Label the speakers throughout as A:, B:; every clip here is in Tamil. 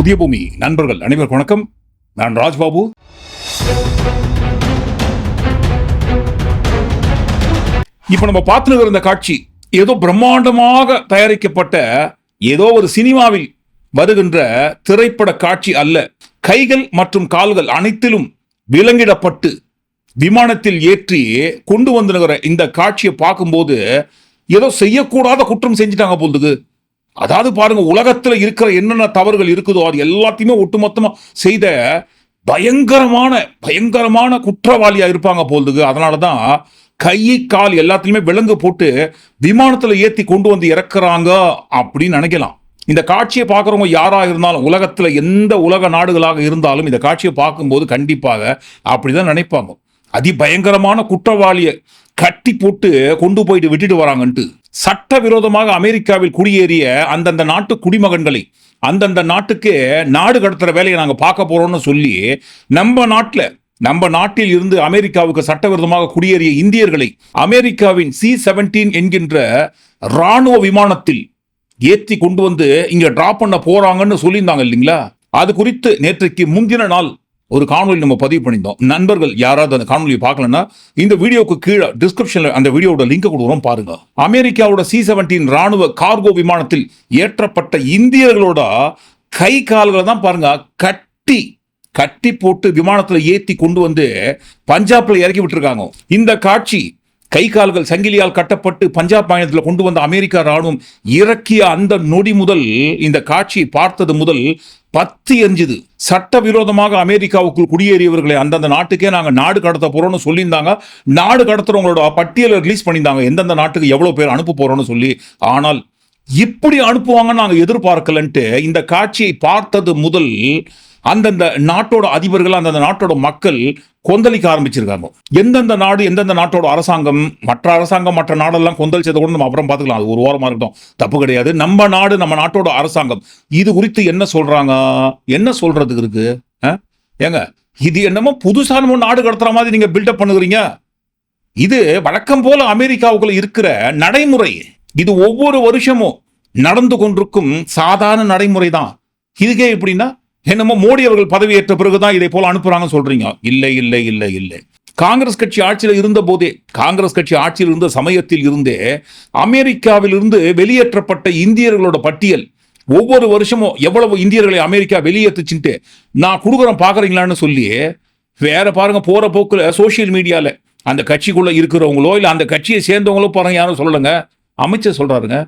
A: புதிய பூமி. நண்பர்கள் அனைவருக்கும் வணக்கம். நான் ராஜ்பாபு. இப்ப நம்ம பார்த்துட்டு இருந்த காட்சி ஏதோ பிரம்மாண்டமாக தயாரிக்கப்பட்ட ஏதோ ஒரு சினிமாவில் வருகின்ற திரைப்பட காட்சி அல்ல. கைகள் மற்றும் கால்கள் அனைத்திலும் விலங்கிடப்பட்டு விமானத்தில் ஏற்றி கொண்டு வந்துகிற இந்த காட்சியை பார்க்கும்போது ஏதோ செய்யக்கூடாத குற்றம் செஞ்சுட்டாங்க போலுது அதாவது பாருங்க உலகத்துல இருக்கிற என்னென்ன தவறுகள் இருக்குதோ அது எல்லாத்தையுமே ஒட்டுமொத்தமா செய்த பயங்கரமான பயங்கரமான குற்றவாளியா இருப்பாங்க போலுது அதனாலதான் கை கால் எல்லாத்துலயுமே விலங்கு போட்டு விமானத்துல ஏத்தி கொண்டு வந்து இறக்குறாங்க அப்படின்னு நினைக்கலாம். இந்த காட்சியை பார்க்குறவங்க யாராக இருந்தாலும் உலகத்தில் எந்த உலக நாடுகளாக இருந்தாலும் இந்த காட்சியை பார்க்கும்போது கண்டிப்பாக அப்படி தான் நினைப்பாங்க. அதிபயங்கரமான குற்றவாளியை கட்டி போட்டு கொண்டு போயிட்டு விட்டுட்டு வராங்கன்ட்டு. சட்டவிரோதமாக அமெரிக்காவில் குடியேறிய அந்தந்த நாட்டு குடிமகன்களை அந்தந்த நாட்டுக்கு நாடு கடத்துகிற வேலையை நாங்கள் பார்க்க போகிறோம்னு சொல்லி நம்ம நாட்டில் நம்ம நாட்டில் இருந்து அமெரிக்காவுக்கு சட்டவிரோதமாக குடியேறிய இந்தியர்களை அமெரிக்காவின் சி செவன்டீன் என்கின்ற ராணுவ விமானத்தில் ஏற்றி கொண்டு வந்து இங்கே ட்ராப் பண்ண போகிறாங்கன்னு சொல்லியிருந்தாங்க இல்லைங்களா? அது குறித்து நேற்றைக்கு முந்தின நாள் ஒரு காணொலி நம்ம பதிவு பண்ணியிருந்தோம். நண்பர்கள் யாராவது அந்த காணொலியை பார்க்கலன்னா இந்த வீடியோக்கு கீழே டிஸ்கிரிப்ஷனில் அந்த வீடியோட லிங்க் கொடுக்குறோம் பாருங்க. அமெரிக்காவோட சி செவன்டீன் ராணுவ கார்கோ விமானத்தில் ஏற்றப்பட்ட இந்தியர்களோட கை கால்களை தான் பாருங்க கட்டி கட்டி போட்டு விமானத்தில் ஏற்றி கொண்டு வந்து பஞ்சாப்ல இறக்கி விட்டுருக்காங்க. இந்த காட்சி கை கால்கள் சங்கிலியால் கட்டப்பட்டு பஞ்சாப் மாநிலத்தில் கொண்டு வந்த அமெரிக்கா ராணுவம் இறக்கிய அந்த நொடி முதல் இந்த காட்சியை பார்த்தது முதல் பத்து எரிஞ்சுது. சட்டவிரோதமாக அமெரிக்காவுக்குள் குடியேறியவர்களை அந்தந்த நாட்டுக்கே நாங்கள் நாடு கடத்த போகிறோம்னு சொல்லியிருந்தாங்க. நாடு கடத்துறவங்களோட பட்டியலை ரிலீஸ் பண்ணியிருந்தாங்க. எந்தெந்த நாட்டுக்கு எவ்வளோ பேர் அனுப்ப போகிறோன்னு சொல்லி. ஆனால் இப்படி அனுப்புவாங்கன்னு நாங்கள் எதிர்பார்க்கலன்ட்டு இந்த காட்சியை பார்த்தது முதல் அந்தந்த நாட்டோட அதிபர்கள் அந்தந்த நாட்டோட மக்கள் கொந்தளிக்க ஆரம்பிச்சிருக்காங்க. எந்தெந்த நாடு எந்தெந்த நாட்டோட அரசாங்கம் மற்ற அரசாங்கம் மற்ற நாடெல்லாம் கொந்தளிச்சதை கூட நம்ம அப்புறம் பார்த்துக்கலாம். அது ஒரு ஓரமாக இருக்கட்டும். தப்பு கிடையாது. நம்ம நாடு நம்ம நாட்டோட அரசாங்கம். இது குறித்து என்ன சொல்கிறாங்க என்ன சொல்கிறதுக்கு இருக்கு? ஆ? ஏங்க இது என்னமோ புதுசான நம்ம நாடு கடத்துற மாதிரி நீங்கள் பில்டப் பண்ணுகிறீங்க. இது வழக்கம் போல அமெரிக்காவுக்குள்ள இருக்கிற நடைமுறை. இது ஒவ்வொரு வருஷமும் நடந்து கொண்டிருக்கும் சாதாரண நடைமுறை தான் இதுக்கே எப்படின்னா என்னமோ மோடி அவர்கள் பதவியேற்ற பிறகுதான் இதை போல அனுப்புறாங்கன்னு சொல்றீங்க. இல்லை இல்லை இல்லை இல்லை. காங்கிரஸ் கட்சி ஆட்சியில் இருந்த போதே காங்கிரஸ் கட்சி ஆட்சியில் இருந்த சமயத்தில் இருந்தே அமெரிக்காவில் இருந்து வெளியேற்றப்பட்ட இந்தியர்களோட பட்டியல் ஒவ்வொரு வருஷமும் எவ்வளவு இந்தியர்களை அமெரிக்கா வெளியேற்றுச்சுன்ட்டு நான் கொடுக்குறேன் பாக்குறீங்களான்னு சொல்லி வேற பாருங்க போற போக்குல சோஷியல் மீடியால அந்த கட்சிக்குள்ள இருக்கிறவங்களோ இல்ல அந்த கட்சியை சேர்ந்தவங்களோ பாருங்க யாரும் சொல்லலைங்க. அமைச்சர் சொல்றாருங்க.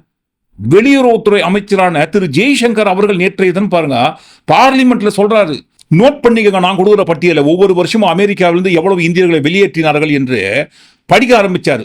A: வெளியுறவுத்துறை அமைச்சரான திரு ஜெய்சங்கர் அவர்கள் நேற்றைய தினம் பாருங்க பார்லிமெண்ட்ல சொல்றாரு நோட் பண்ணிக்கங்க நான் கொடுக்குற பட்டியலை ஒவ்வொரு வருஷமும் அமெரிக்காவிலிருந்து எவ்வளவு இந்தியர்களை வெளியேற்றினார்கள் என்று படிக்க ஆரம்பிச்சாரு.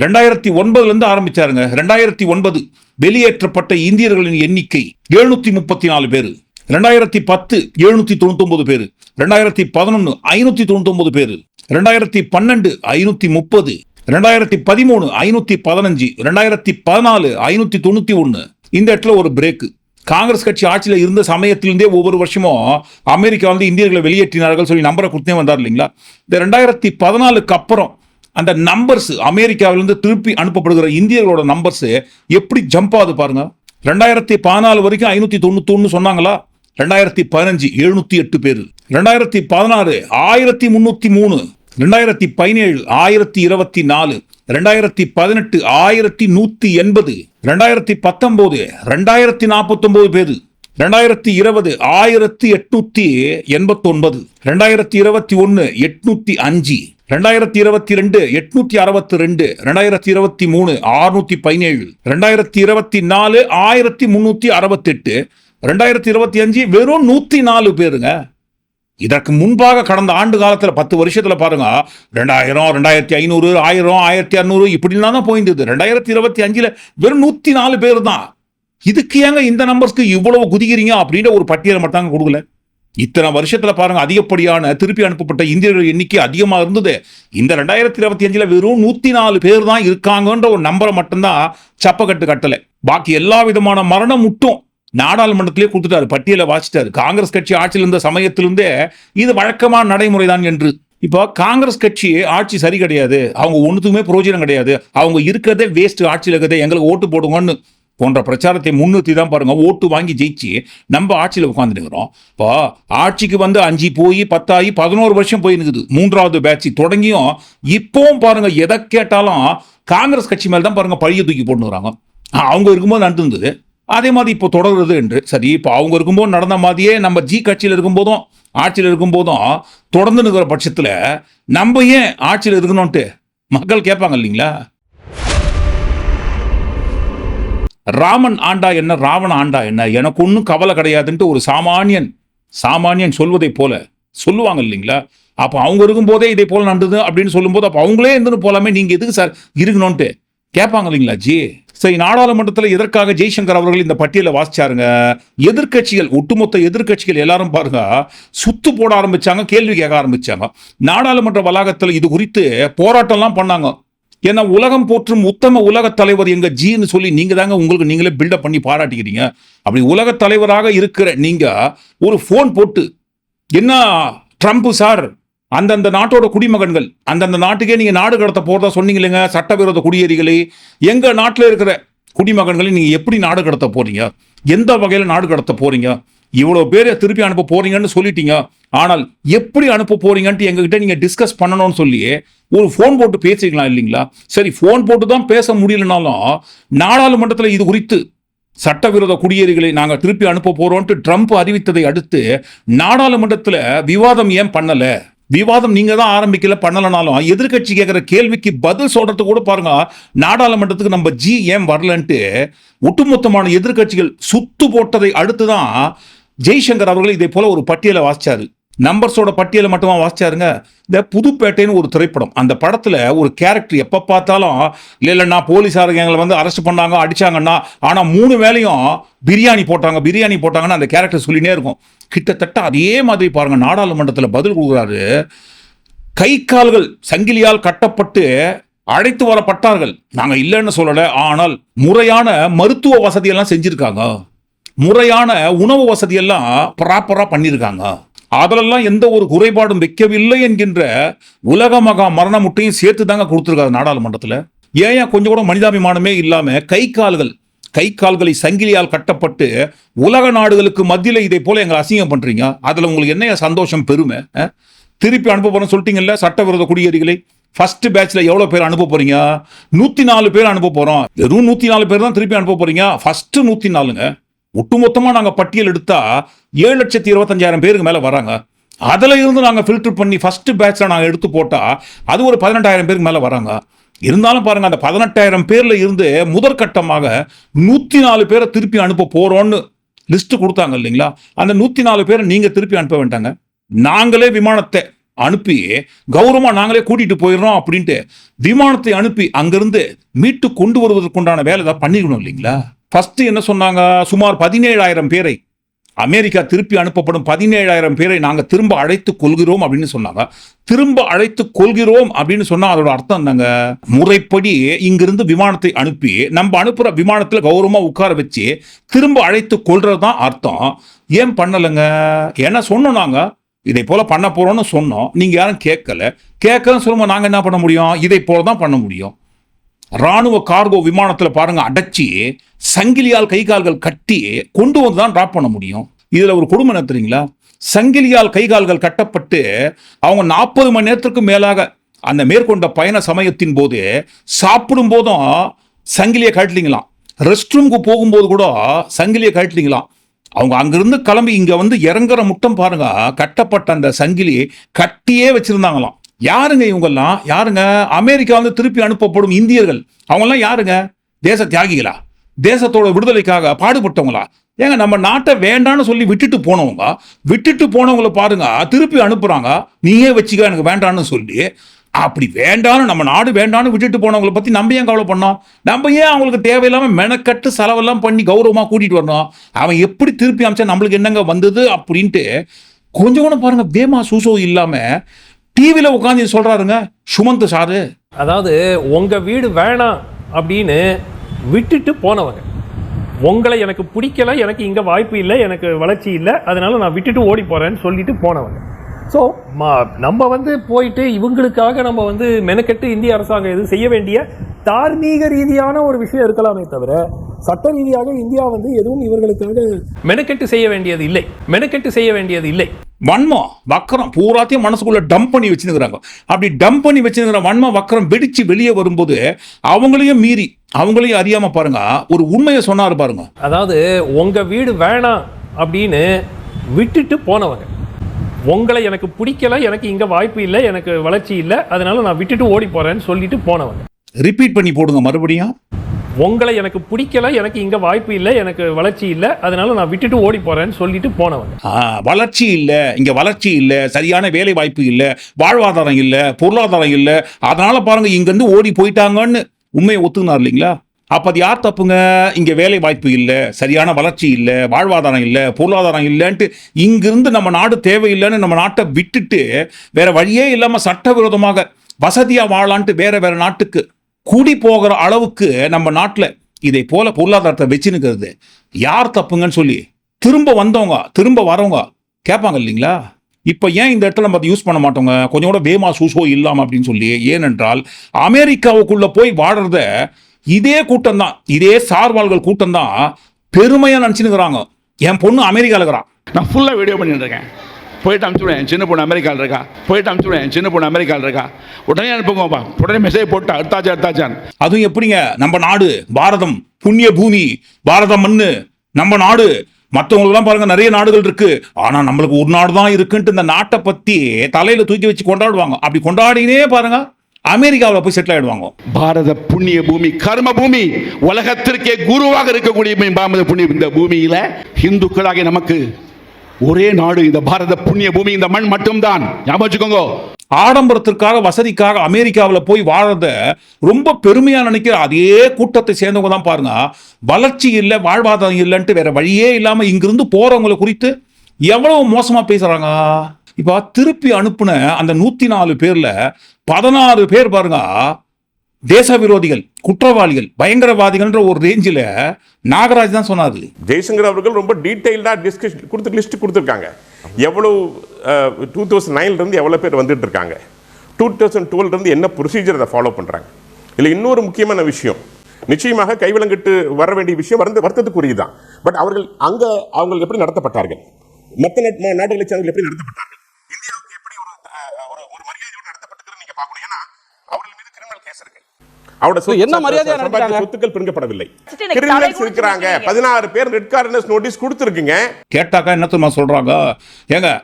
A: ரெண்டாயிரத்தி ஒன்பதுலேருந்து ஆரம்பிச்சாருங்க. ரெண்டாயிரத்தி ஒன்பது வெளியேற்றப்பட்ட இந்தியர்களின் எண்ணிக்கை எழுநூத்தி முப்பத்தி நாலு பேர். ரெண்டாயிரத்தி பத்து எழுநூத்தி தொண்ணூத்தொன்பது பேர். ரெண்டாயிரத்தி பதினொன்று ஐநூத்தி தொண்ணூத்தொன்பது பேர். ரெண்டாயிரத்தி பன்னெண்டு ஐநூத்தி முப்பது. ரெண்டாயிரத்தி பதிமூணு ஐநூற்றி பதினஞ்சு ரெண்டாயிரத்தி பதினாலு ஐநூற்றி தொண்ணூற்றி ஒன்று இந்த இடத்துல ஒரு பிரேக்கு காங்கிரஸ் கட்சி ஆட்சியில் இருந்த சமயத்திலிருந்தே ஒவ்வொரு வருஷமும் அமெரிக்கா வந்து இந்தியர்களை வெளியேற்றினார்கள் சொல்லி நம்பரை கொடுத்தே வந்தார் இல்லைங்களா? இந்த ரெண்டாயிரத்தி பதினாலுக்கு அப்புறம் அந்த நம்பர்ஸ் அமெரிக்காவிலிருந்து திருப்பி அனுப்பப்படுகிற இந்தியர்களோட நம்பர்ஸ் எப்படி ஜம்ப் ஆகுது பாருங்க. ரெண்டாயிரத்தி பதினாலு வரைக்கும் ஐநூற்றி தொண்ணூத்தி சொன்னாங்களா? ரெண்டாயிரத்தி பதினஞ்சு எழுநூற்றி எட்டு பேர். ரெண்டாயிரத்தி பதினாறு ஆயிரத்தி முந்நூற்றி மூணு. ரெண்டாயிரத்தி பதினேழு ஆயிரத்தி இருபத்தி நாலு ரெண்டாயிரத்தி பதினெட்டு ஆயிரத்தி நூற்றி எண்பது ரெண்டாயிரத்தி பத்தொம்போது ரெண்டாயிரத்தி நாற்பத்தொம்போது பேர் ரெண்டாயிரத்தி இருபது ஆயிரத்தி எட்நூத்தி எண்பத்தொன்பது ரெண்டாயிரத்தி இருபத்தி ஒன்று எட்நூத்தி அஞ்சு ரெண்டாயிரத்தி இருபத்தி ரெண்டு எட்நூத்தி அறுபத்தி ரெண்டு ரெண்டாயிரத்தி இருபத்தி மூணு ஆறுநூத்தி பதினேழு ரெண்டாயிரத்தி இருபத்தி நாலு ஆயிரத்தி முன்னூத்தி அறுபத்தெட்டு ரெண்டாயிரத்தி இருபத்தி அஞ்சு வெறும் நூத்தி நாலு பேருங்க. இதற்கு முன்பாக கடந்த ஆண்டு காலத்தில் பத்து வருஷத்தில் பாருங்க ரெண்டாயிரம் ரெண்டாயிரத்தி ஐநூறு ஆயிரம் ஆயிரத்தி அறுநூறு இப்படிலாம் தான் போயிருந்தது ரெண்டாயிரத்தி இருபத்தி அஞ்சில் வெறும் நூற்றி நாலு பேர் தான் இதுக்கு ஏங்க இந்த நம்பர்ஸ்க்கு இவ்வளவு குதிக்கிறீங்க அப்படின்ற ஒரு பட்டியலை மட்டும் தாங்க கொடுக்கல. இத்தனை வருஷத்தில் பாருங்க அதிகப்படியான திருப்பி அனுப்பப்பட்ட இந்தியர்கள் எண்ணிக்கை அதிகமாக இருந்தது. இந்த ரெண்டாயிரத்தி இருபத்தி அஞ்சில் வெறும் நூற்றி நாலு பேர் தான் இருக்காங்கன்ற ஒரு நம்பரை மட்டும்தான் சப்பக்கட்டு கட்டலை. பாக்கி எல்லா விதமான மரணம் முட்டும் நாடாளுமன்றத்திலே கொடுத்துட்டாரு பட்டியலை வாசிட்டாரு காங்கிரஸ் கட்சி ஆட்சியில் இருந்த சமயத்திலிருந்தே இது வழக்கமான நடைமுறை தான் என்று. இப்போ காங்கிரஸ் கட்சி ஆட்சி சரி கிடையாது. அவங்க ஒன்றுத்துக்குமே பிரயோஜனம் கிடையாது. அவங்க இருக்கிறதே வேஸ்ட் ஆட்சியில் இருக்கிறதே எங்களுக்கு ஓட்டு போடுங்கன்னு போன்ற பிரச்சாரத்தை முன்னிறுத்தி தான் பாருங்க ஓட்டு வாங்கி ஜெயிச்சு நம்ம ஆட்சியில் உட்காந்துருக்கிறோம் இப்போ ஆட்சிக்கு வந்து அஞ்சு போய் பத்தாயி பதினோரு வருஷம் போயிருக்குது மூன்றாவது பேட்ச் தொடங்கியும் இப்போவும் பாருங்க எதை கேட்டாலும் காங்கிரஸ் கட்சி மேலே தான் பாருங்க பழிய தூக்கி போட்டுக்கிறாங்க அவங்க இருக்கும்போது நடந்துருந்தது. அதே மாதிரி இப்போ தொடருது என்று சரி இப்போ அவங்க இருக்கும்போது நடந்த மாதிரியே நம்ம ஜி கட்சியில் இருக்கும்போதும் ஆட்சியில் இருக்கும்போதும் தொடர்ந்து இருக்கிற பட்சத்தில் நம்ம ஏன் ஆட்சியில் இருக்கணும்ன்ட்டு மக்கள் கேட்பாங்க இல்லைங்களா? ராமன் ஆண்டா என்ன ராவண ஆண்டா என்ன? எனக்கு ஒன்றும் கவலை கிடையாதுன்ட்டு ஒரு சாமானியன் சாமானியன் சொல்வதை போல சொல்லுவாங்க இல்லைங்களா? அப்போ அவங்க இருக்கும்போதே இதே போல நடந்தது அப்படின்னு சொல்லும்போது அப்போ அவங்களே இருந்துன்னு போலாமே நீங்கள் எதுக்கு சார் இருக்கணும்ன்ட்டு கேட்பாங்க இல்லைங்களா ஜி? சரி நாடாளுமன்றத்தில் எதற்காக ஜெய்சங்கர் அவர்கள் இந்த பட்டியலை வாசிச்சாருங்க? எதிர்க்கட்சிகள் ஒட்டுமொத்த எதிர்க்கட்சிகள் எல்லாரும் பாருங்க சுத்து போட ஆரம்பிச்சாங்க கேள்வி கேட்க ஆரம்பிச்சாங்க. நாடாளுமன்ற வளாகத்தில் இது குறித்து போராட்டம்லாம் பண்ணாங்க. ஏன்னா உலகம் போற்றும் உத்தம உலக தலைவர் எங்க ஜின்னு சொல்லி நீங்க தாங்க உங்களுக்கு நீங்களே பில்டப் பண்ணி பாராட்டிக்கிறீங்க. அப்படி உலக தலைவராக இருக்கிற நீங்க ஒரு ஃபோன் போட்டு என்ன ட்ரம்ப் சார் அந்தந்த நாட்டோட குடிமகன்கள் அந்தந்த நாட்டுக்கே நீங்கள் நாடு கடத்த போகிறதா சொன்னீங்க இல்லைங்க சட்டவிரோத குடியேறிகளை எங்கள் நாட்டில் இருக்கிற குடிமகன்களை நீங்கள் எப்படி நாடு கடத்த போகிறீங்க எந்த வகையில் நாடு கடத்த போகிறீங்க இவ்வளோ பேரை திருப்பி அனுப்ப போகிறீங்கன்னு சொல்லிட்டீங்க. ஆனால் எப்படி அனுப்ப போகிறீங்கன்ட்டு எங்ககிட்ட நீங்கள் டிஸ்கஸ் பண்ணணும்னு சொல்லி ஒரு ஃபோன் போட்டு பேசிக்கலாம் இல்லைங்களா? சரி ஃபோன் போட்டு தான் பேச முடியலனாலும் நாடாளுமன்றத்தில் இது குறித்து சட்டவிரோத குடியேறிகளை நாங்கள் திருப்பி அனுப்ப போகிறோன்ட்டு ட்ரம்ப் அறிவித்ததை அடுத்து நாடாளுமன்றத்தில் விவாதம் ஏன் பண்ணலை? விவாதம் நீங்க தான் ஆரம்பிக்கல பண்ணலனாலும் எதிர்க்கட்சி கேட்குற கேள்விக்கு பதில் சொல்றதுக்கு கூட பாருங்க நாடாளுமன்றத்துக்கு நம்ம ஜி ஏன் வரலன்ட்டு ஒட்டுமொத்தமான எதிர்க்கட்சிகள் சுத்து போட்டதை அடுத்து தான் ஜெய்சங்கர் அவர்கள் இதே போல ஒரு பட்டியலை வாசிச்சாரு. நம்பர்ஸோட பட்டியலை மட்டுமா வாசிச்சாருங்க இந்த புதுப்பேட்டைன்னு ஒரு திரைப்படம். அந்த படத்தில் ஒரு கேரக்டர் எப்போ பார்த்தாலும் இல்லைன்னா இல்லைண்ணா போலீஸாருங்க எங்களை வந்து அரெஸ்ட் பண்ணாங்க அடித்தாங்கன்னா ஆனால் மூணு வேலையும் பிரியாணி போட்டாங்க பிரியாணி போட்டாங்கன்னு அந்த கேரக்டர் சொல்லினே இருக்கும். கிட்டத்தட்ட அதே மாதிரி பாருங்கள் நாடாளுமன்றத்தில் பதில் கொடுக்குறாரு. கை கால்கள் சங்கிலியால் கட்டப்பட்டு அழைத்து வரப்பட்டார்கள். நாங்கள் இல்லைன்னு சொல்லலை ஆனால் முறையான மருத்துவ வசதியெல்லாம் செஞ்சுருக்காங்க. முறையான உணவு வசதியெல்லாம் ப்ராப்பராக பண்ணியிருக்காங்க அதிலெல்லாம் எந்த ஒரு குறைபாடும் வைக்கவில்லை என்கின்ற உலக மகா மரண முட்டையும் சேர்த்து தாங்க கொடுத்துருக்காரு நாடாளுமன்றத்தில். ஏன் கொஞ்சம் கூட மனிதாபிமானமே இல்லாமல் கை கால்கள் கை கால்களை சங்கிலியால் கட்டப்பட்டு உலக நாடுகளுக்கு மத்தியில் இதை போல எங்களை அசிங்கம் பண்ணுறீங்க அதில் உங்களுக்கு என்ன சந்தோஷம் பெருமை? திருப்பி அனுப்ப போறோம் சொல்லிட்டீங்கல்ல சட்டவிரோத குடியேறிகளை? ஃபர்ஸ்ட் பேட்ச்ல எவ்வளோ பேர் அனுப்ப போறீங்க? நூற்றி நாலு பேர் அனுப்ப போகிறோம் வெறும் நூற்றி நாலு பேர் தான் திருப்பி அனுப்ப போறீங்க. ஃபர்ஸ்ட் நூற்றி நாலுங்க. ஒட்டுமொத்தமாக நாங்கள் பட்டியல் எடுத்தால் ஏழு லட்சத்தி இருபத்தஞ்சாயிரம் பேருக்கு மேலே வராங்க. அதில் இருந்து நாங்கள் ஃபில்டர் பண்ணி ஃபஸ்ட்டு பேட்சில் நாங்கள் எடுத்து போட்டால் அது ஒரு பதினெட்டாயிரம் பேருக்கு மேலே வராங்க. இருந்தாலும் பாருங்கள் அந்த பதினெட்டாயிரம் பேரில் இருந்து முதற்கட்டமாக நூற்றி நாலு பேரை திருப்பி அனுப்ப போகிறோன்னு லிஸ்ட்டு கொடுத்தாங்க இல்லைங்களா? அந்த நூற்றி நாலு பேரை நீங்கள் திருப்பி அனுப்ப வேண்டாங்க. நாங்களே விமானத்தை அனுப்பி கௌரவமாக நாங்களே கூட்டிகிட்டு போயிடுறோம் அப்படின்ட்டு விமானத்தை அனுப்பி அங்கேருந்து மீட்டு கொண்டு வருவதற்குண்டான வேலை தான் பண்ணிக்கணும் இல்லைங்களா? ஃபஸ்ட்டு என்ன சொன்னாங்க? சுமார் பதினேழாயிரம் பேரை அமெரிக்கா திருப்பி அனுப்பப்படும் பதினேழாயிரம் பேரை நாங்கள் திரும்ப அழைத்து கொள்கிறோம் அப்படின்னு சொன்னாங்க. திரும்ப அழைத்து கொள்கிறோம் அப்படின்னு சொன்னால் அதோட அர்த்தம் என்னங்க? முறைப்படி இங்கிருந்து விமானத்தை அனுப்பி நம்ம அனுப்புகிற விமானத்தில் கௌரவமாக உட்கார வச்சு திரும்ப அழைத்து கொள்றது தான் அர்த்தம். ஏன் பண்ணலைங்க? ஏன்னா சொன்னோம் நாங்கள் இதை போல பண்ண போகிறோம்னு சொன்னோம். நீங்கள் யாரும் கேட்கல. கேட்கலன்னு சொல்லும்போது நாங்கள் என்ன பண்ண முடியும்? இதை போல தான் பண்ண முடியும். ராணுவ கார்கோ விமானத்தில் பாருங்க அடைச்சி சங்கிலியால் கை கால்கள் கட்டி கொண்டு வந்து தான் ட்ராப் பண்ண முடியும். இதில் ஒரு கொடுமை தெரியுங்களா? சங்கிலியால் கை கால்கள் கட்டப்பட்டு அவங்க நாற்பது மணி நேரத்திற்கு மேலாக அந்த மேற்கொண்ட பயண சமயத்தின் போது சாப்பிடும் போதும் சங்கிலியை கட்டலிங்களாம் ரெஸ்ட் ரூமுக்கு போகும்போது கூட சங்கிலியை கட்டலிங்களாம் அவங்க அங்கிருந்து கிளம்பி இங்கே வந்து இறங்குற முட்டம் பாருங்க கட்டப்பட்ட அந்த சங்கிலி கட்டியே வச்சுருந்தாங்களாம். யாருங்க இவங்கெல்லாம்? யாருங்க? அமெரிக்கா வந்து திருப்பி அனுப்பப்படும் இந்தியர்கள். அவங்கெல்லாம் யாருங்க? தேச தியாகிகளா? தேசத்தோட விடுதலைக்காக பாடுபட்டவங்களா? ஏங்க நம்ம நாட்டை வேண்டான்னு சொல்லி விட்டுட்டு போனவங்க விட்டுட்டு போனவங்கள பாருங்க திருப்பி அனுப்புறாங்க நீயே வச்சுக்க எனக்கு வேண்டான்னு சொல்லி அப்படி வேண்டாம்னு நம்ம நாடு வேண்டாம்னு விட்டுட்டு போனவங்கள பற்றி நம்ம ஏன் கவலை பண்ணோம்? நம்ம ஏன் அவங்களுக்கு தேவையில்லாமல் மெனக்கட்டு செலவெல்லாம் பண்ணி கௌரவமாக கூட்டிகிட்டு வரணும்? அவன் எப்படி திருப்பி அமைச்சா நம்மளுக்கு என்னங்க வந்தது? அப்படின்ட்டு கொஞ்சம் கூட பாருங்க வேமா சூசோ இல்லாமல் டிவியில உட்காந்து சொல்றாருங்க சுமந்த் சாரு.
B: அதாவது உங்க வீடு வேணாம் அப்படின்னு விட்டுட்டு போனவங்க. உங்களை எனக்கு பிடிக்கல எனக்கு இங்க வாய்ப்பு இல்லை எனக்கு வளர்ச்சி இல்லை அதனால நான் விட்டுட்டு ஓடி போறேன்னு சொல்லிட்டு போனவங்க. ஸோ நம்ம வந்து போயிட்டு இவங்களுக்காக நம்ம வந்து மெனக்கெட்டு இந்திய அரசாங்கம் எதுவும் செய்ய வேண்டிய தார்மீக ரீதியான ஒரு விஷயம் இருக்கலாமே தவிர சட்ட ரீதியாக இந்தியா வந்து எதுவும் இவர்களுக்காக மெனக்கெட்டு செய்ய வேண்டியது இல்லை. மெனக்கெட்டு செய்ய வேண்டியது இல்லை.
A: வன்மம் வக்கரம் பூராத்தையும் மனசுக்குள்ள டம்ப் பண்ணி வச்சுருக்கிறாங்க. அப்படி டம்ப் பண்ணி வச்சிருக்கிற வன்மம் வக்கரம் வெடிச்சு வெளியே வரும்போது அவங்களையும் மீறி அவங்களையும் அறியாம பாருங்க ஒரு உண்மையை சொன்னாரு பாருங்க.
B: அதாவது உங்க வீடு வேணாம் அப்படின்னு விட்டுட்டு போனவங்க. உங்களை எனக்கு பிடிக்கல எனக்கு இங்க வாய்ப்பு இல்லை எனக்கு வளர்ச்சி இல்லை அதனால நான் விட்டுட்டு ஓடி போறேன்னு சொல்லிட்டு போனவங்க.
A: ரிப்பீட் பண்ணி போடுங்க மறுபடியும்.
B: உங்களை எனக்கு பிடிக்கல எனக்கு இங்கே வாய்ப்பு இல்லை எனக்கு வளர்ச்சி இல்லை அதனால நான் விட்டுட்டு ஓடி போறேன்னு சொல்லிட்டு போனவங்க
A: வளர்ச்சி இல்லை இங்கே வளர்ச்சி இல்லை சரியான வேலை வாய்ப்பு இல்லை வாழ்வாதாரம் இல்லை பொருளாதாரம் இல்லை அதனால பாருங்க இங்கேருந்து ஓடி போயிட்டாங்கன்னு உண்மையை ஒத்துக்கினார் இல்லைங்களா? அப்ப அது யார் தப்புங்க? இங்க வேலை வாய்ப்பு இல்லை சரியான வளர்ச்சி இல்லை வாழ்வாதாரம் இல்லை பொருளாதாரம் இல்லைன்ட்டு இங்கிருந்து நம்ம நாடு தேவையில்லைன்னு நம்ம நாட்டை விட்டுட்டு வேற வழியே இல்லாம சட்டவிரோதமாக வசதியா வாழலான்ட்டு வேற வேற நாட்டுக்கு கூடி போகிற அளவுக்கு நம்ம நாட்டில் இதை போல பொருளாதாரத்தை வச்சுன்னுக்கிறது. யார் தப்புங்கன்னு சொல்லி திரும்ப வந்தவங்க திரும்ப வரவங்க கேட்பாங்க இல்லைங்களா? இப்போ ஏன் இந்த இடத்துல நம்ம அதை யூஸ் பண்ண மாட்டோங்க? கொஞ்சம் கூட வேமா சூசோ இல்லாமல் அப்படின்னு சொல்லி. ஏனென்றால் அமெரிக்காவுக்குள்ளே போய் வாடுறத இதே கூட்டம் தான் இதே சார்வாள்கள் கூட்டம் தான் பெருமையா நினச்சினுக்கிறாங்க என் பொண்ணு அமெரிக்காவில் இருக்கிறான்
C: நான் ஃபுல்லாக வீடியோ பண்ணிட்டு இருக்கேன். போயிட்டு அனுப்பிச்சுடுவேன் சின்ன பொண்ணு அமெரிக்காவில் இருக்கா போயிட்டு அனுப்பிச்சுடுவேன் சின்ன பொண்ணு அமெரிக்காவில் இருக்கா உடனே அனுப்புங்கப்பா உடனே மெசேஜ் போட்டு அடுத்தாச்சா அடுத்தாச்சான்
A: அதுவும் எப்படிங்க? நம்ம நாடு பாரதம் புண்ணிய பூமி பாரதம் மண்ணு நம்ம நாடு. மற்றவங்களுக்குலாம் பாருங்க நிறைய நாடுகள் இருக்கு. ஆனா நம்மளுக்கு ஒரு நாடு தான் இருக்குன்ட்டு இந்த நாட்டை பத்தி தலையில தூக்கி வச்சு கொண்டாடுவாங்க. அப்படி கொண்டாடினே பாருங்க அமெரிக்காவில் போய் செட்டில் ஆயிடுவாங்க.
C: பாரத புண்ணிய பூமி கர்ம பூமி. உலகத்திற்கே குருவாக இருக்கக்கூடிய பாரத புண்ணிய இந்த பூமியில இந்துக்களாகிய நமக்கு ஒரே நாடு இந்த பாரத புண்ணிய பூமி இந்த மண் மட்டும்தான். ஞாபகம் வச்சுக்கோங்க.
A: ஆடம்பரத்திற்காக வசதிக்காக அமெரிக்காவில் போய் வாழறத ரொம்ப பெருமையாக நினைக்கிற அதே கூட்டத்தை சேர்ந்தவங்க தான் பாருங்க. வளர்ச்சி இல்லை வாழ்வாதாரம் இல்லைன்ட்டு வேற வழியே இல்லாமல் இங்கிருந்து போறவங்களை குறித்து எவ்வளவு மோசமா பேசுறாங்க? இப்போ திருப்பி அனுப்புன அந்த நூற்றி நாலு பேரில் பதினாறு பேர் பாருங்க தேச விரோதிகள் குற்றவாளிகள் பயங்கரவாதிகள்ன்ற ஒரு ரேஞ்சில் நாகராஜ் தான் சொன்னார்.
D: ஜெய்சங்கர் அவர்கள் ரொம்ப டீட்டெயில்டாக டிஸ்கஷன் கொடுத்து லிஸ்ட் கொடுத்துருக்காங்க. எவ்வளோ டூ தௌசண்ட் நைன்லேருந்து எவ்வளோ பேர் வந்துட்டு இருக்காங்க. டூ தௌசண்ட் டுவெல்லேருந்து என்ன ப்ரொசீஜர் அதை ஃபாலோ பண்ணுறாங்க இல்லை இன்னொரு முக்கியமான விஷயம். நிச்சயமாக கைவிலங்கிட்டு வர வேண்டிய விஷயம் வருந்த வருத்தத்துக்குரியது தான் பட் அவர்கள் அங்கே அவங்களுக்கு எப்படி நடத்தப்பட்டார்கள்? மற்ற நாடுகளை சேர்ந்தவர்கள் எப்படி நடத்தப்பட்டார்கள் இந்தியாவுக்கு எப்படி ஒரு அஹ், ஒரு ஒரு மரியாதையோடு நடத்தப்பட்டதுன்னு நீங்க பார்க்கணும் ஏன்னா அவர்கள் மீது கிரிமினல் கேஸ் இருக்கு சொத்து-
E: என்ன நடத்துறாங்க?
D: சொத்துக்கள் பிரிக்கப்படவில்லை. கிரிமினல்ஸ் இருக்கிறாங்க. பதினாறு பேர் ரெட் கார்னஸ் நோட்டீஸ் கொடுத்துருக்குங்க.
A: கேட்டாக்கா என்ன தெரியுமா சொல்றாங்க? ஏங்க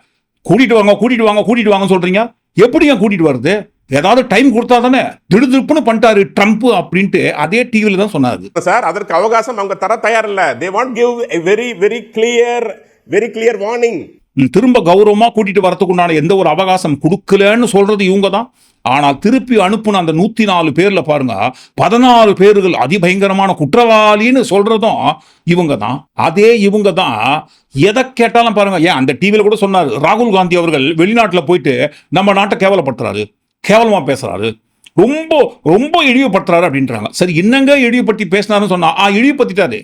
A: கூட்டிட்டு வாங்க கூட்டிட்டு வாங்க கூட்டிட்டு வாங்கன்னு சொல்றீங்க? எப்படிங்க கூட்டிட்டு வருது ஏதாவது டைம் கொடுத்தா தானே திடுதிப்புன்னு பண்ணிட்டாரு ட்ரம்ப் அப்படின்ட்டு அதே டிவியில தான் சொன்னாரு.
D: சார் அதற்கு அவகாசம் அவங்க தர தயார் இல்ல. They want give very very clear very clear warning
A: திரும்ப கௌரவமா கூட்டிட்டு வரதுக்கு உண்டான எந்த ஒரு அவகாசம் கொடுக்கலன்னு சொல்றது இவங்க தான். ஆனால் திருப்பி அனுப்புன அந்த நூற்றி நாலு பேரில் பாருங்க பதினாலு பேர்கள் அதிபயங்கரமான குற்றவாளின்னு சொல்கிறதும் இவங்க தான் அதே இவங்க தான் எதை கேட்டாலும் பாருங்க ஏன் அந்த டிவியில் கூட சொன்னார் ராகுல் காந்தி அவர்கள் வெளிநாட்டில் போயிட்டு நம்ம நாட்டை கேவலப்படுத்துறாரு கேவலமாக பேசுகிறாரு ரொம்ப ரொம்ப இழிவுபடுத்துறாரு அப்படின்றாங்க. சரி என்னங்க இழிவுபடுத்தி பேசினாருன்னு சொன்னா ஆ இழிவுபடுத்திட்டாரு.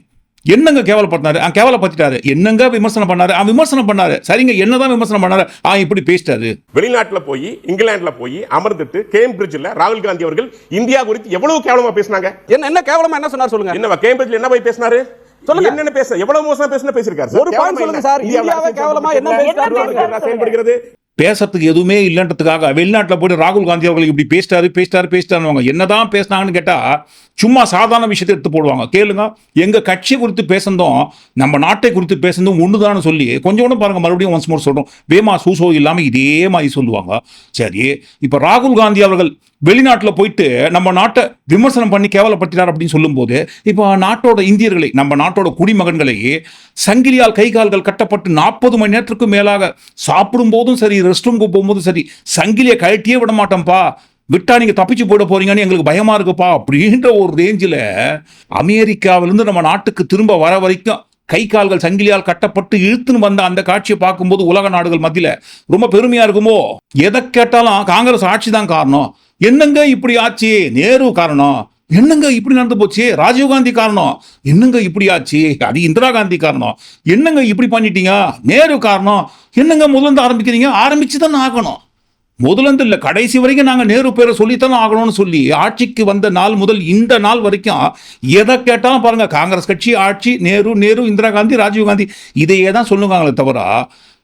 A: என்னங்க கேவலப்படுத்தினாரு? ஆ கேவலப்படுத்திட்டாரு. என்னங்க விமர்சனம் பண்ணாரு? ஆ விமர்சனம் பண்ணாரு. சரிங்க என்னதான் விமர்சனம் பண்ணாரு? ஆ இப்படி பேசிட்டாரு.
D: வெளிநாட்டுல போய் இங்கிலாந்துல போய் அமர்ந்துட்டு கேம்பிரிட்ஜ்ல ராகுல் காந்தி அவர்கள் இந்தியா குறித்து எவ்வளவு கேவலமா பேசினாங்க?
E: என்ன என்ன கேவலமா என்ன சொன்னார் சொல்லுங்க.
D: என்ன கேம்பிரிட்ஜ்ல என்ன போய் பேசினாரு?
E: சொல்லுங்க.
D: என்னென்ன பேச எவ்வளவு மோசமா பேசினா பேசிருக்காரு சார்.
E: ஒரு point
D: கேவலமா
E: சொல்லுங்க? சார். இந்தியாவை கேவலமா என்ன
D: செயல்படுகிறது?
A: பேசுறதுக்கு எதுவுமே இல்லைன்றதுக்காக வெளிநாட்டில் போய் ராகுல் காந்தி அவர்கள் இப்படி பேசிட்டாரு பேசிட்டாரு பேசிட்டாருவாங்க என்னதான் பேசினாங்கன்னு கேட்டால் சும்மா சாதாரண விஷயத்தை எடுத்து போடுவாங்க. கேளுங்க எங்கள் கட்சி குறித்து பேசுனதும் நம்ம நாட்டை குறித்து பேசுனதும் ஒண்ணுதான்னு சொல்லி கொஞ்சம் கூட பாருங்கள் மறுபடியும் ஒன்ஸ் மோர் சொல்கிறோம் வேமா சூசோ இல்லாமல் இதே மாதிரி சொல்லுவாங்க. சரி இப்போ ராகுல் காந்தி அவர்கள் வெளிநாட்டில் போயிட்டு நம்ம நாட்டை விமர்சனம் பண்ணி கேவலப்படுத்தினார் அப்படின்னு சொல்லும்போது இப்போ நாட்டோட இந்தியர்களை நம்ம நாட்டோட குடிமகன்களை சங்கிலியால் கை கால்கள் கட்டப்பட்டு நாற்பது மணி நேரத்துக்கு மேலாக சாப்பிடும் போதும் சரி ரெஸ்ட் ரூமுக்கு போகும்போது சரி சங்கிலியை கழட்டியே விட மாட்டோம்ப்பா விட்டா நீங்கள் தப்பிச்சு போட போறீங்கன்னு எங்களுக்கு பயமா இருக்குப்பா அப்படின்ற ஒரு ரேஞ்சில் அமெரிக்காவிலிருந்து நம்ம நாட்டுக்கு திரும்ப வர வரைக்கும் கை கால்கள் சங்கிலியால் கட்டப்பட்டு இழுத்துன்னு வந்த அந்த காட்சியை பார்க்கும்போது உலக நாடுகள் மத்தியில் ரொம்ப பெருமையா இருக்குமோ? எதை கேட்டாலும் காங்கிரஸ் ஆட்சி தான் காரணம். என்னங்க இப்படி ஆச்சு? நேரு காரணம். என்னங்க இப்படி நடந்து போச்சு? ராஜீவ்காந்தி காரணம். என்னங்க இப்படி ஆச்சு? அது இந்திரா காந்தி காரணம். என்னங்க இப்படி பண்ணிட்டீங்க? நேரு காரணம். என்னங்க முதலந்து ஆரம்பிக்கிறீங்க? ஆரம்பிச்சு தானே ஆகணும் முதலந்து இல்லை கடைசி வரைக்கும் நாங்கள் நேரு பேரை சொல்லித்தானே ஆகணும்னு சொல்லி ஆட்சிக்கு வந்த நாள் முதல் இந்த நாள் வரைக்கும் எதை கேட்டாலும் பாருங்க காங்கிரஸ் கட்சி ஆட்சி நேரு நேரு இந்திரா காந்தி ராஜீவ் காந்தி இதையே தான் சொல்லுவாங்களே தவிர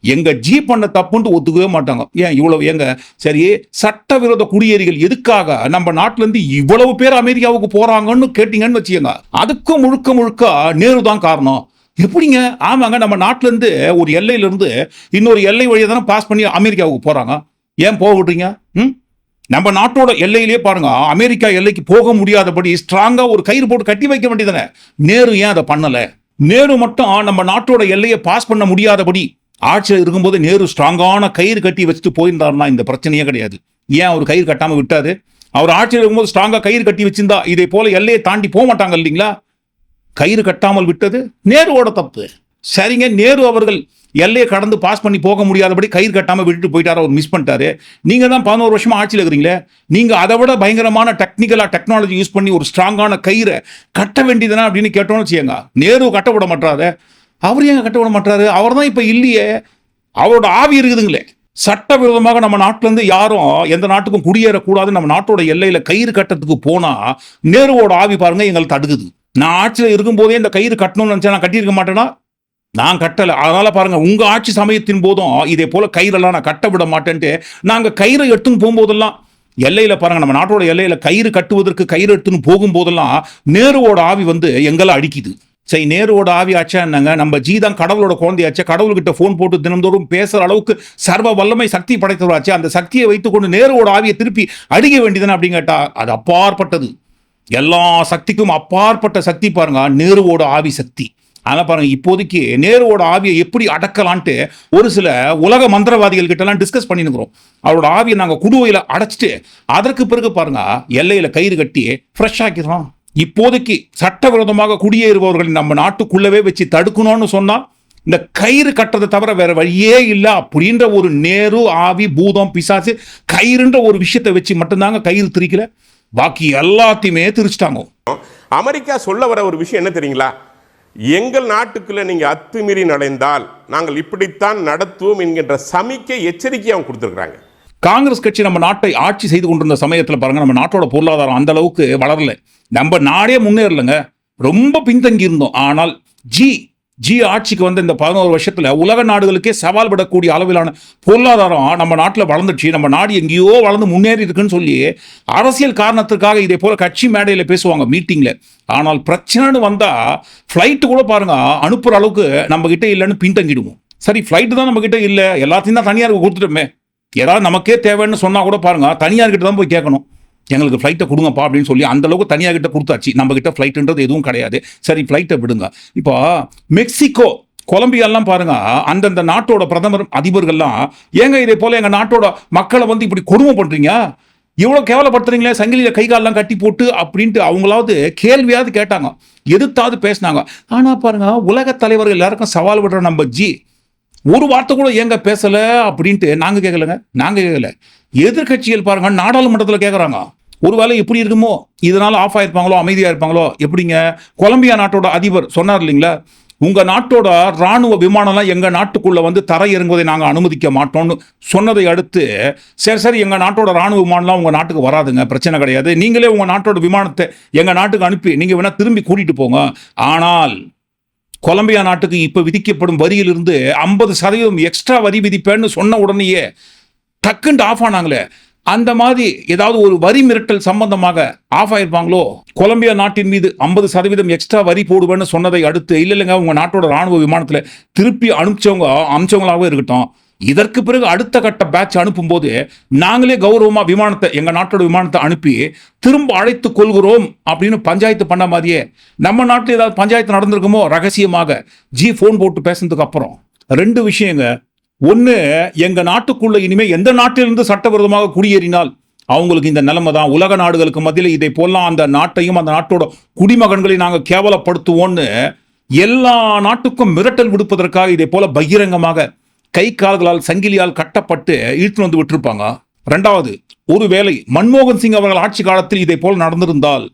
A: எங்கள் ஜி பண்ண தப்புன்ட்டு ஒத்துக்கவே மாட்டாங்க. ஏன்? இவ்வளவு எங்க சரி சட்டவிரோத குடியேறிகள் எதுக்காக? நம்ம நாட்டிலேருந்து இவ்வளவு பேர் அமெரிக்காவுக்கு போகிறாங்கன்னு கேட்டீங்கன்னு வச்சுக்கோங்க. அதுக்கும் முழுக்க முழுக்க நேரு தான் காரணம். எப்படிங்க? ஆமாங்க நம்ம நாட்டிலேருந்து ஒரு எல்லையிலேருந்து இன்னொரு எல்லை வழியை தானே பாஸ் பண்ணி அமெரிக்காவுக்கு போகிறாங்க ஏன் போக விட்றீங்க? ம்? நம்ம நாட்டோட எல்லையிலேயே பாருங்க அமெரிக்கா எல்லைக்கு போக முடியாதபடி ஸ்ட்ராங்காக ஒரு கயிறு போட்டு கட்டி வைக்க வேண்டியதானே நேரு ஏன் அதை பண்ணலை? நேரு மட்டும் நம்ம நாட்டோட எல்லையை பாஸ் பண்ண முடியாதபடி ஆட்சியில் இருக்கும்போது நேரு ஸ்ட்ராங்கான கயிறு கட்டி வச்சுட்டு போயிருந்தாருன்னா இந்த பிரச்சனையே கிடையாது. ஏன் அவர் கயிறு கட்டாமல் விட்டாரு? அவர் ஆட்சியில் இருக்கும்போது ஸ்ட்ராங்காக கயிறு கட்டி வச்சிருந்தா இதே போல எல்லையை தாண்டி போக மாட்டாங்க இல்லைங்களா? கயிறு கட்டாமல் விட்டது நேருவோட தப்பு. சரிங்க நேரு அவர்கள் எல்லையை கடந்து பாஸ் பண்ணி போக முடியாதபடி கயிறு கட்டாமல் விட்டுட்டு போயிட்டார் அவர் மிஸ் பண்ணிட்டாரு. நீங்க தான் பதினோரு வருஷமா ஆட்சியில் இருக்கிறீங்களே நீங்க அதை விட பயங்கரமான டெக்னிக்கலாக டெக்னாலஜி யூஸ் பண்ணி ஒரு ஸ்ட்ராங்கான கயிறை கட்ட வேண்டியதுனா அப்படின்னு கேட்டோம்னு வச்சுக்கோங்க. நேரு கட்ட விட மாட்டாத அவர் ஏன் கட்ட விட மாட்டாரு அவர் தான் இப்போ இல்லையே. அவரோட ஆவி இருக்குதுங்களே. சட்டவிரோதமாக நம்ம நாட்டிலேருந்து யாரும் எந்த நாட்டுக்கும் குடியேறக்கூடாது நம்ம நாட்டோட எல்லையில் கயிறு கட்டத்துக்கு போனால் நேருவோட ஆவி பாருங்க எங்களை தடுக்குது. நான் ஆட்சியில் இருக்கும்போதே இந்த கயிறு கட்டணும்னு நினச்சா நான் கட்டியிருக்க மாட்டேனா? நான் கட்டலை. அதனால் பாருங்கள் உங்கள் ஆட்சி சமயத்தின் போதும் இதே போல் கயிறெல்லாம் நான் கட்ட விட மாட்டேன்ட்டு நாங்கள் கயிறை எடுத்துன்னு போகும்போதெல்லாம் எல்லையில் பாருங்கள் நம்ம நாட்டோட எல்லையில் கயிறு கட்டுவதற்கு கயிறு எடுத்துன்னு போகும்போதெல்லாம் நேருவோட ஆவி வந்து எங்களை அடிக்குது. சரி நேருவோட ஆவி என்னங்க? நம்ம ஜி தான் கடவுளோட குழந்தையாச்சே? கடவுள்கிட்ட ஃபோன் போட்டு தினந்தோறும் பேசுகிற அளவுக்கு சர்வ வல்லமை சக்தி படைத்தவராச்சு? அந்த சக்தியை வைத்துக்கொண்டு நேருவோட ஆவியை திருப்பி அடிக்க வேண்டியதுன்னு அப்படின்னு கேட்டால் அது அப்பாற்பட்டது. எல்லா சக்திக்கும் அப்பாற்பட்ட சக்தி பாருங்க நேருவோட ஆவி சக்தி. ஆனால் பாருங்க இப்போதைக்கு நேருவோட ஆவியை எப்படி அடக்கலான்ட்டு ஒரு சில உலக மந்திரவாதிகள் கிட்டலாம் டிஸ்கஸ் பண்ணிருக்கிறோம் அவரோட ஆவியை நாங்கள் குடுவையில் அடைச்சிட்டு அதற்கு பிறகு பாருங்க எல்லையில் கயிறு கட்டி ஃப்ரெஷ் ஆக்கிடுறோம். இப்போதைக்கு சட்டவிரோதமாக குடியேறுபவர்களை நம்ம நாட்டுக்குள்ளவே வச்சு தடுக்கணும்னு சொன்னால் இந்த கயிறு கட்டுறதை தவிர வேற வழியே இல்லை. அப்படின்ற ஒரு நேரு ஆவி பூதம் பிசாசு கயிறுன்ற ஒரு விஷயத்தை வச்சு மட்டும்தாங்க கயிறு திரிக்கல. பாக்கி எல்லாத்தையுமே திரிச்சிட்டாங்க.
D: அமெரிக்கா சொல்ல வர ஒரு விஷயம் என்ன தெரியுங்களா? எங்கள் நாட்டுக்குள்ள நீங்க அத்துமீறி நடந்தால் நாங்கள் இப்படித்தான் நடத்துவோம் என்கின்ற சமிக்கை எச்சரிக்கை அவங்க கொடுத்துருக்குறாங்க.
A: காங்கிரஸ் கட்சி நம்ம நாட்டை ஆட்சி செய்து கொண்டிருந்த சமயத்தில் பாருங்கள் நம்ம நாட்டோட பொருளாதாரம் அந்த அளவுக்கு வளரல. நம்ம நாடே முன்னேறலைங்க. ரொம்ப பின்தங்கி இருந்தோம். ஆனால் ஜி ஜி ஆட்சிக்கு வந்த இந்த பதினோரு வருஷத்தில் உலக நாடுகளுக்கே சவால் விடக்கூடிய அளவிலான பொருளாதாரம் நம்ம நாட்டில் வளர்ந்துச்சு நம்ம நாடு எங்கேயோ வளர்ந்து முன்னேறி இருக்குன்னு சொல்லி அரசியல் காரணத்திற்காக இதே போல் கட்சி மேடையில் பேசுவாங்க மீட்டிங்கில் ஆனால் பிரச்சனைன்னு வந்தால் ஃப்ளைட்டு கூட பாருங்க அனுப்புகிற அளவுக்கு நம்ம இல்லைன்னு பின்தங்கிடுவோம். சரி ஃப்ளைட்டு தான் நம்மக்கிட்ட இல்லை. எல்லாத்தையும் தான் தனியாருக்கு கொடுத்துட்டோமே. ஏதாவது நமக்கே தேவைன்னு சொன்னால் கூட பாருங்க தனியார் கிட்ட தான் போய் கேட்கணும். எங்களுக்கு ஃப்ளைட்டை கொடுங்கப்பா அப்படின்னு சொல்லி அந்தளவுக்கு அளவுக்கு கிட்ட கொடுத்தாச்சு. நம்ம கிட்ட ஃப்ளைட்டுன்றது எதுவும் கிடையாது. சரி ஃப்ளைட்டை விடுங்க. இப்போ மெக்சிகோ கொலம்பியாலாம் பாருங்க அந்தந்த நாட்டோட பிரதமர் அதிபர்கள்லாம் ஏங்க இதே போல எங்கள் நாட்டோட மக்களை வந்து இப்படி கொடுமை பண்ணுறீங்க இவ்வளோ கேவலப்படுத்துறீங்களே சங்கிலியில் கை காலெலாம் கட்டி போட்டு அப்படின்ட்டு அவங்களாவது கேள்வியாவது கேட்டாங்க. எதிர்த்தாவது பேசினாங்க. ஆனால் பாருங்க உலக தலைவர்கள் எல்லாருக்கும் சவால் விடுற நம்ம ஜி ஒரு வார்த்தை கூட ஏங்க பேசலை அப்படின்ட்டு நாங்கள் கேட்கலங்க நாங்கள் கேட்கல எதிர்க்கட்சிகள் பாருங்க நாடாளுமன்றத்தில் கேட்குறாங்க ஒருவேளை எப்படி இருக்குமோ இதனால் ஆஃப் ஆயிருப்பாங்களோ அமைதியாக இருப்பாங்களோ எப்படிங்க? கொலம்பியா நாட்டோட அதிபர் சொன்னார் இல்லைங்களா? உங்கள் நாட்டோட ராணுவ விமானம்லாம் எங்கள் நாட்டுக்குள்ளே வந்து தரை இறங்குவதை நாங்கள் அனுமதிக்க மாட்டோம்னு சொன்னதை அடுத்து சரி சரி எங்கள் நாட்டோட ராணுவ விமானம்லாம் உங்கள் நாட்டுக்கு வராதுங்க பிரச்சனை கிடையாது. நீங்களே உங்கள் நாட்டோட விமானத்தை எங்கள் நாட்டுக்கு அனுப்பி நீங்கள் வேணால் திரும்பி கூட்டிகிட்டு போங்க. ஆனால் கொலம்பியா நாட்டுக்கு இப்போ விதிக்கப்படும் வரியிலிருந்து ஐம்பது சதவீதம் எக்ஸ்ட்ரா வரி விதிப்பேன்னு சொன்ன உடனேயே டக்குன்ட்டு ஆஃப் ஆனாங்களே. அந்த மாதிரி ஏதாவது ஒரு வரி மிரட்டல் சம்பந்தமாக ஆஃப் ஆயிருப்பாங்களோ? கொலம்பியா நாட்டின் மீது ஐம்பது சதவீதம் எக்ஸ்ட்ரா வரி போடுவேன்னு சொன்னதை அடுத்து இல்லை இல்லைங்க உங்கள் நாட்டோட ராணுவ விமானத்தில் திருப்பி அனுப்பிச்சவங்க அனுப்பிச்சவங்களாவே இருக்கட்டும். இதற்கு பிறகு அடுத்த கட்ட பேட்ச் அனுப்பும்போது நாங்களே கௌரவமா விமானத்தை எங்க நாட்டோட விமானத்தை அனுப்பி திரும்ப அழைத்து கொள்கிறோம் அப்படின்னு பஞ்சாயத்து பண்ண மாதிரியே நம்ம நாட்டில் ஏதாவது பஞ்சாயத்து நடந்திருக்குமோ ரகசியமாக ஜி ஃபோன் போட்டு பேசுனதுக்கு அப்புறம் ரெண்டு விஷயங்க. ஒன்று எங்க நாட்டுக்குள்ள இனிமே எந்த நாட்டிலிருந்து சட்டவிரோதமாக குடியேறினால் அவங்களுக்கு இந்த நிலைமை தான். உலக நாடுகளுக்கு மத்தியில் இதை போலாம் அந்த நாட்டையும் அந்த நாட்டோட குடிமகன்களை நாங்கள் கேவலப்படுத்துவோம்னு எல்லா நாட்டுக்கும் மிரட்டல் விடுப்பதற்காக இதை போல பகிரங்கமாக கை கால்களால் சங்கிலியால் கட்டப்பட்டு இழுத்து வந்து விட்டிருப்பாங்க. ரெண்டாவது ஒருவேளை மன்மோகன் சிங் அவர்கள் ஆட்சி காலத்தில் இதை போல் நடந்திருந்தால்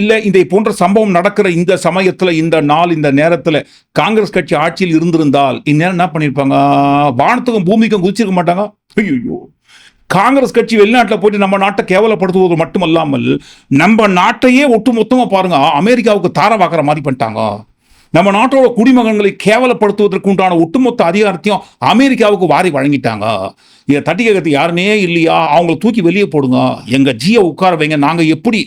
A: இல்லை இதை போன்ற சம்பவம் நடக்கிற இந்த சமயத்தில் இந்த நாள் இந்த நேரத்தில் காங்கிரஸ் கட்சி ஆட்சியில் இருந்திருந்தால் இந்நேரம் என்ன பண்ணியிருப்பாங்க வானத்துக்கும் பூமிக்கும் குதிச்சிருக்க மாட்டாங்க? ஐயோ காங்கிரஸ் கட்சி வெளிநாட்டில் போயிட்டு நம்ம நாட்டை கேவலப்படுத்துவது மட்டுமல்லாமல் நம்ம நாட்டையே ஒட்டு மொத்தமாக பாருங்க அமெரிக்காவுக்கு தாரவாக்குற மாதிரி பண்ணிட்டாங்க. நம்ம நாட்டோட குடிமகன்களை கேவலப்படுத்துவதற்கு உண்டான ஒட்டுமொத்த அதிகாரத்தையும் அமெரிக்காவுக்கு வாரி வழங்கிட்டாங்க. இதை தட்டி கேட்கறது யாருமே இல்லையா? அவங்கள தூக்கி வெளியே போடுங்க. எங்கள் ஜியை உட்கார வைங்க. நாங்கள் எப்படி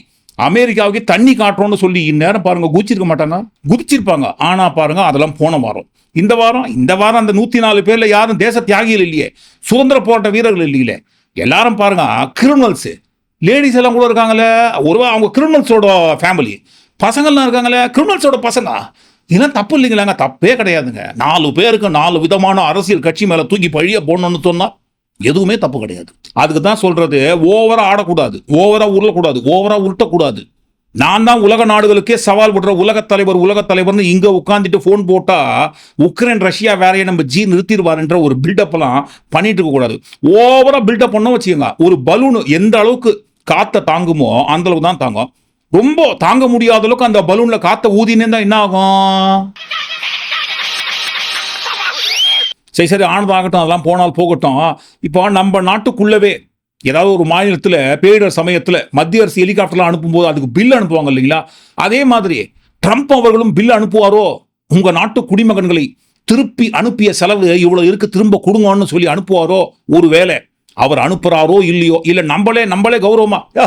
A: அமெரிக்காவுக்கு தண்ணி காட்டுறோம்னு சொல்லி இந்நேரம் பாருங்க குதிச்சிருக்க மாட்டாங்க. குதிச்சிருப்பாங்க. ஆனால் பாருங்க அதெல்லாம் போன வாரம். இந்த வாரம் இந்த வாரம் அந்த நூற்றி நாலு பேரில் யாரும் தேச தியாகிகள் இல்லையே. சுதந்திர போராட்ட வீரர்கள் இல்லையே எல்லாரும் பாருங்க கிரிமினல்ஸு லேடிஸ் எல்லாம் கூட இருக்காங்களே ஒருவா அவங்க கிரிமினல்ஸோட ஃபேமிலி பசங்கள்லாம் இருக்காங்களே கிரிமினல்ஸோட பசங்க. இதெல்லாம் தப்பு இல்லைங்களாங்க தப்பே கிடையாதுங்க. நாலு பேருக்கு நாலு விதமான அரசியல் கட்சி மேலே தூக்கி பழிய போடணும்னு சொன்னால் எதுவுமே தப்பு கிடையாது. அதுக்கு தான் சொல்கிறது ஓவராக ஆடக்கூடாது ஓவராக உருளக்கூடாது ஓவராக உருட்டக்கூடாது. நான் தான் உலக நாடுகளுக்கே சவால் விடுற உலகத் தலைவர் உலகத் தலைவர்னு இங்கே உட்காந்துட்டு ஃபோன் போட்டால் உக்ரைன் ரஷ்யா வேலையை நம்ம ஜி நிறுத்திடுவாருன்ற ஒரு பில்டப்லாம் பண்ணிட்டு இருக்கக்கூடாது ஓவராக பில்டப் பண்ண வச்சுக்கோங்க. ஒரு பலூன் எந்த அளவுக்கு காற்றை தாங்குமோ அந்த அளவுக்கு தான் தாங்கும். ரொம்ப தாங்க முடியாத அளவுக்கு அந்த பலூன்ல காத்த ஊதினே தான் என்ன ஆகும் சரி சரி ஆனதாகட்டும் அதெல்லாம் போனால் போகட்டும். இப்போ நம்ம நாட்டுக்குள்ளவே ஏதாவது ஒரு மாநிலத்தில் பேரிடர் சமயத்தில் மத்திய அரசு ஹெலிகாப்டர்லாம் அனுப்பும்போது அதுக்கு பில் அனுப்புவாங்க இல்லைங்களா? அதே மாதிரி ட்ரம்ப் அவர்களும் பில் அனுப்புவாரோ? உங்கள் நாட்டு குடிமகன்களை திருப்பி அனுப்பிய செலவு இவ்வளோ இருக்கு திரும்ப கொடுங்கன்னு சொல்லி அனுப்புவாரோ? ஒரு வேலை அவர் அனுப்புகிறாரோ இல்லையோ? இல்லை நம்மளே நம்மளே கௌரவமா? "யா,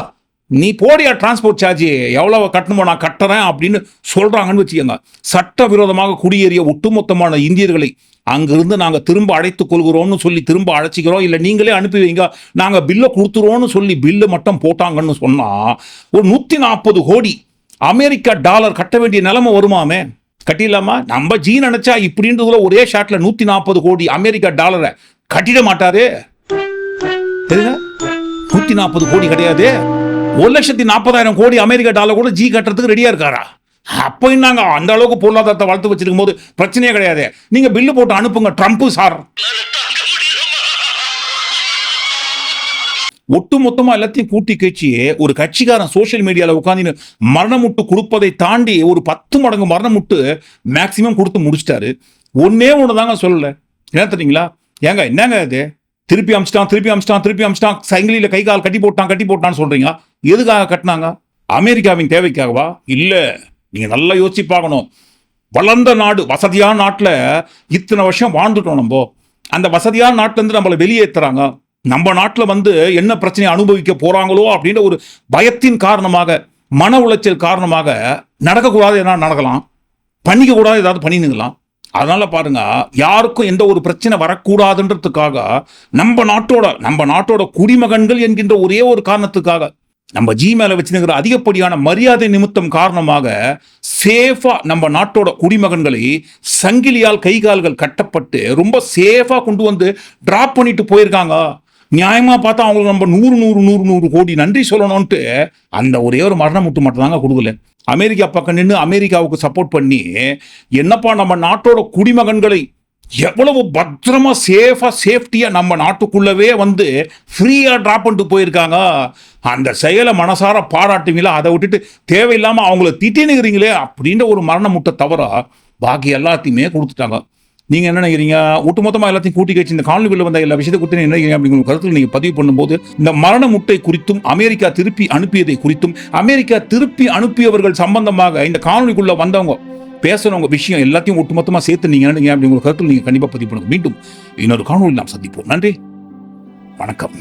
A: நீ போடியா டிரான்ஸ்போர்ட் சார்ஜ் எவ்வளோ கட்டணுமோ நான் கட்டுறேன் அப்படின்னு சொல்கிறாங்கன்னு வச்சுக்கோங்க. சட்டவிரோதமாக குடியேறிய ஒட்டுமொத்தமான இந்தியர்களை அங்கிருந்து நாங்கள் திரும்ப அழைத்துக் கொள்கிறோம்னு சொல்லி திரும்ப அழைச்சிக்கிறோம். இல்லை நீங்களே அனுப்பி வைங்க. நாங்கள் பில்லை கொடுத்துருவோம்னு சொல்லி பில்லு மட்டும் போட்டாங்கன்னு சொன்னால் ஒரு நூற்றி நாற்பது கோடி அமெரிக்கா டாலர் கட்ட வேண்டிய நிலைமை வருமாமே? கட்டிடலாமா? நம்ம ஜீ நினச்சா இப்படின்றதுல ஒரே ஷாட்டில் நூற்றி நாற்பது கோடி அமெரிக்கா டாலரை கட்டிட மாட்டாரு? நூற்றி நாற்பது கோடி கிடையாது? ஒரு லட்சத்தி நாற்பதாயிரம் கோடி அமெரிக்க டாலர் கூட ஜி கட்டுறதுக்கு ரெடியா இருக்காரா? அப்போ நாங்க அந்த அளவுக்கு பொருளாதாரத்தை வளர்த்து வச்சிருக்கும் போது பிரச்சனையே கிடையாது. நீங்க பில்லு போட்டு அனுப்புங்க ட்ரம்ப் சார் ஒட்டு மொத்தமா எல்லாத்தையும் கூட்டி கட்சி ஒரு கட்சிக்காரன் சோஷியல் மீடியால உட்காந்து மரணமுட்டு கொடுப்பதை தாண்டி ஒரு பத்து மடங்கு மரணமுட்டு மேக்சிமம் கொடுத்து முடிச்சிட்டாரு. ஒன்னே ஒன்று தாங்க சொல்லல. என்ன தெரியுங்களா? ஏங்க என்னங்க இது? திருப்பி அமிச்சிட்டான் திருப்பி அமிச்சிட்டான் திருப்பி அமிச்சிட்டான். சங்கிலியில் கை கால் கட்டி போட்டான் கட்டி போட்டான்னு சொல்றீங்க எதுக்காக கட்டினாங்க? அமெரிக்காவின் தேவைக்காகவா? இல்லை நீங்கள் நல்லா யோசிச்சு பார்க்கணும். வளர்ந்த நாடு வசதியான நாட்டில் இத்தனை வருஷம் வாழ்ந்துட்டோம் நம்ம. அந்த வசதியான நாட்டிலேருந்து நம்மளை வெளியேற்றுறாங்க நம்ம நாட்டில் வந்து என்ன பிரச்சனையை அனுபவிக்க போகிறாங்களோ அப்படின்ற ஒரு பயத்தின் காரணமாக மன உளைச்சல் காரணமாக நடக்கக்கூடாது என்ன நடக்கலாம். பண்ணிக்க கூடாது ஏதாவது பண்ணினுங்களாம் அதனால பாருங்க யாருக்கும் எந்த ஒரு பிரச்சனை வரக்கூடாதுன்றதுக்காக நம்ம நாட்டோட நம்ம நாட்டோட குடிமகன்கள் என்கின்ற ஒரே ஒரு காரணத்துக்காக நம்ம ஜி மேல வச்சிருக்கிற அதிகப்படியான மரியாதை நிமித்தம் காரணமாக சேஃபா நம்ம நாட்டோட குடிமகன்களை சங்கிலியால் கை கால்கள் கட்டப்பட்டு ரொம்ப சேஃபா கொண்டு வந்து டிராப் பண்ணிட்டு போயிருக்காங்க. நியாயமாக பார்த்தா அவங்களுக்கு நம்ம நூறு நூறு நூறு நூறு கோடி நன்றி சொல்லணும்ட்டு அந்த ஒரே ஒரு மரணம் முட்டு மட்டும் தாங்க கொடுக்கல. அமெரிக்கா பக்கம் நின்று அமெரிக்காவுக்கு சப்போர்ட் பண்ணி என்னப்பா நம்ம நாட்டோட குடிமகன்களை எவ்வளவு பத்திரமா சேஃபா சேஃப்டியா நம்ம நாட்டுக்குள்ளவே வந்து ஃப்ரீயா டிராப் பண்ணிட்டு போயிருக்காங்க. அந்த செயலை மனசார பாராட்டுவீங்களா? அதை விட்டுட்டு தேவையில்லாம அவங்கள திட்டினுக்கிறீங்களே அப்படின்ற ஒரு மரண முட்டை தவிர பாக்கி எல்லாத்தையுமே கொடுத்துட்டாங்க. நீங்கள் என்ன நினைக்கிறீங்க? ஒட்டுமொத்தமாக எல்லாத்தையும் கூட்டி கழிச்சு இந்த காணொலிகளில் வந்த எல்லா விஷயத்தை குறித்து என்ன நினைக்கிறீங்க அப்படிங்கிற கருத்தில் நீங்கள் பதிவு பண்ணும்போது இந்த மரண முட்டை குறித்தும் அமெரிக்கா திருப்பி அனுப்பியதை குறித்தும் அமெரிக்கா திருப்பி அனுப்பியவர்கள் சம்பந்தமாக இந்த காணொலிக்குள்ளே வந்தவங்க பேசுறவங்க விஷயம் எல்லாத்தையும் ஒட்டுமொத்தமாக சேர்த்து நீங்க நினைக்கிறீங்க அப்படிங்கிற கருத்தில் நீங்கள் கண்டிப்பாக பதிவு பண்ணுங்க. மீண்டும் இன்னொரு காணொலி நாம் சந்திப்போம். நன்றி. வணக்கம்.